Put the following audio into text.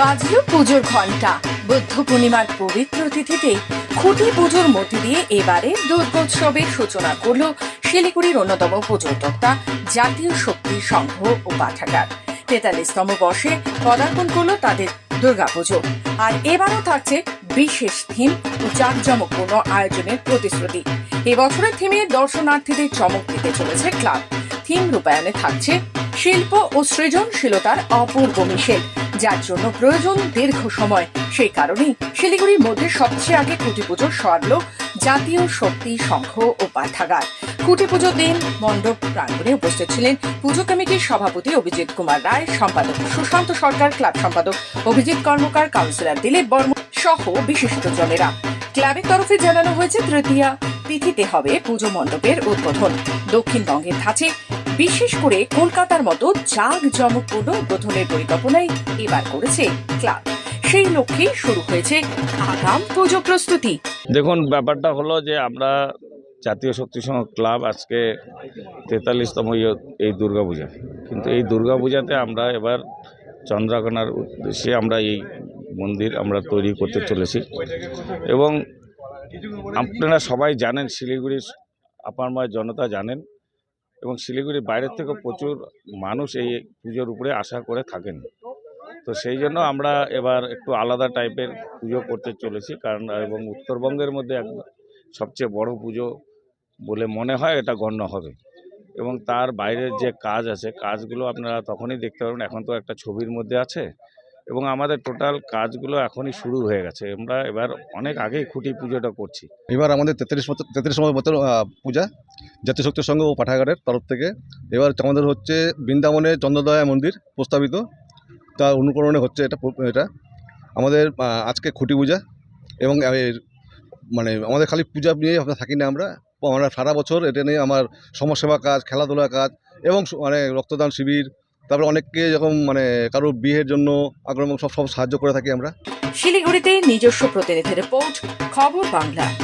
বাজলো পুজোর ঘণ্টা বুদ্ধ পূর্ণিমার পবিত্র তিথিতে খুঁটি পুজোর মধ্যে দিয়ে এবারে দুর্গোৎসবের সূচনা করল শিলিগুড়ির অন্যতম পুজোর দত্তা জাতীয় শক্তি সংঘ ও পাঠাগার। তেতাল্লিশতম বর্ষে পদার্পণ করল তাদের দুর্গাপুজো। আর এবারও থাকছে বিশেষ থিম ও জাঁকজমকপূর্ণ আয়োজনের প্রতিশ্রুতি। এবছরের থিমে দর্শনার্থীদের চমক দিতে চলেছে ক্লাব। থিম রূপায়ণে থাকছে শিল্প ও সৃজনশীলতার অপূর্ব মিশেল। যার জন্য প্রয়োজন দীর্ঘ সময়। সেই কারণেই শিলিগুড়ির মধ্যে সবচেয়ে আগে খুঁটি পুজো সারল জাতীয় শক্তি সংঘ ও পাঠাগার খুঁটি পুজো দিন মণ্ডপ প্রাঙ্গণে উপস্থিত ছিলেন পুজো কমিটির সভাপতি অভিজিৎ কুমার রায়, সম্পাদক সুশান্ত সরকার, ক্লাব সম্পাদক অভিজিৎ কর্মকার, কাউন্সিলর দিলীপ বর্মন সহ বিশিষ্ট বিশিষ্টজনেরা ক্লাবের তরফে জানানো হয়েছে, তৃতীয়া তিথিতে হবে পুজো মণ্ডপের উদ্বোধন। দক্ষিণবঙ্গের ধাঁচে বিশেষ করে কলকাতার মতো জাগ জমকপূর্ণ উদ্বোধনের পরিকল্পনাই এবার করেছে ক্লাব। সেই লক্ষ্যে শুরু হয়েছে আগাম পুজো প্রস্তুতি। দেখুন, ব্যাপারটা হলো যে আমরা জাতীয় শক্তি সংঘ ক্লাব আজকে তেতাল্লিশতম এই দুর্গাপূজা। কিন্তু এই দুর্গাপূজাতে আমরা এবার চন্দ্রাকোনার উদ্দেশ্যে আমরা এই মন্দির আমরা তৈরি করতে চলেছি। এবং আপনারা সবাই জানেন, শিলিগুড়ির আপারময় জনতা জানেন এবং শিলিগুড়ির বাইরের থেকে প্রচুর মানুষ এই পুজোর উপরে আশা করে থাকেন। তো সেই জন্য আমরা এবার একটু আলাদা টাইপের পুজো করতে চলেছি কারণ এবং উত্তরবঙ্গের মধ্যে এক সবচেয়ে বড় পুজো বলে মনে হয় এটা গণ্য হবে। এবং তার বাইরের যে কাজ আছে কাজগুলো আপনারা তখনই দেখতে পারবেন। এখন তো একটা ছবির মধ্যে আছে এবং আমাদের টোটাল কাজগুলো এখনই শুরু হয়ে গেছে। আমরা এবার অনেক আগেই খুঁটি পুজোটা করছি। এবার আমাদের তেত্রিশ বছর তেত্রিশ বছর পূজা, জাতীয় শক্তি সংঘ ও পাঠাগারের তরফ থেকে। এবার আমাদের হচ্ছে বৃন্দাবনে চন্দ্রদয়া মন্দির প্রস্তাবিত। তার অনুকরণে হচ্ছে এটা এটা। আমাদের আজকে খুঁটি পূজা এবং মানে আমাদের খালি পূজা নিয়ে আমরা থাকি না আমরা। আমরা সারা বছর এটা নিয়ে আমার সমাজসেবা কাজ, খেলাধুলা কাজ এবং মানে রক্তদান শিবির তারপরে অনেককে যখন মানে কারোর বিয়ের জন্য আগ্রহ সব সব সাহায্য করে থাকি আমরা। শিলিগুড়িতে নিজস্ব প্রতিনিধি রিপোর্ট, খবর বাংলা।